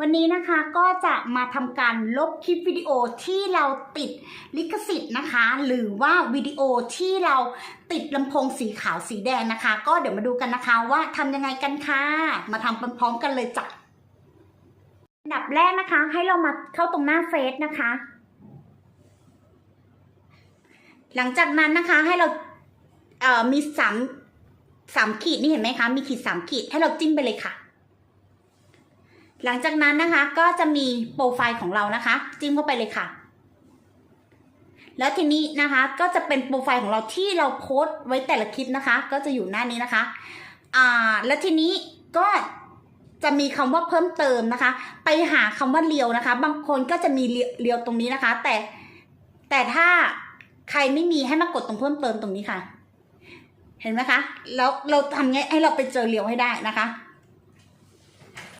วันนี้นะคะก็จะมาทำการลบคลิปวิดีโอที่เราติดลิขสิทธิ์นะคะ หรือว่าวิดีโอที่เราติดลำโพงสีขาวสีแดงนะคะ ก็เดี๋ยวมาดูกันนะคะว่าทำยังไงกันค่ะ มาทำพร้อมๆกันเลยจ้ะอันดับแรกนะคะ ให้เรามาเข้าตรงหน้าเฟซนะคะ หลังจากนั้นนะคะให้เราเอ่อมีสามสามขีดนี่เห็นไหมคะ มีขีดสามขีดให้เราจิ้มไปเลยค่ะ หลังจากนั้นนะคะก็จะมีโปรไฟล์ของเรานะคะ จิ้มเข้าไปเลยค่ะ แล้วทีนี้นะคะก็จะเป็นโปรไฟล์ของเราที่เราโพสต์ไว้แต่ละคลิปนะคะ ก็จะอยู่หน้านี้นะคะอ่าแล้วทีนี้ก็จะมีคำว่าเพิ่มเติมนะคะ ไปหาคำว่าเรียวนะคะ บางคนก็จะมีเรียวเรียวตรงนี้นะคะ แต่แต่ถ้าใครไม่มีให้มากดตรงเพิ่มเติมตรงนี้ค่ะ เห็นไหมคะ แล้วเราทำไงให้เราไปเจอเรียวให้ได้นะคะ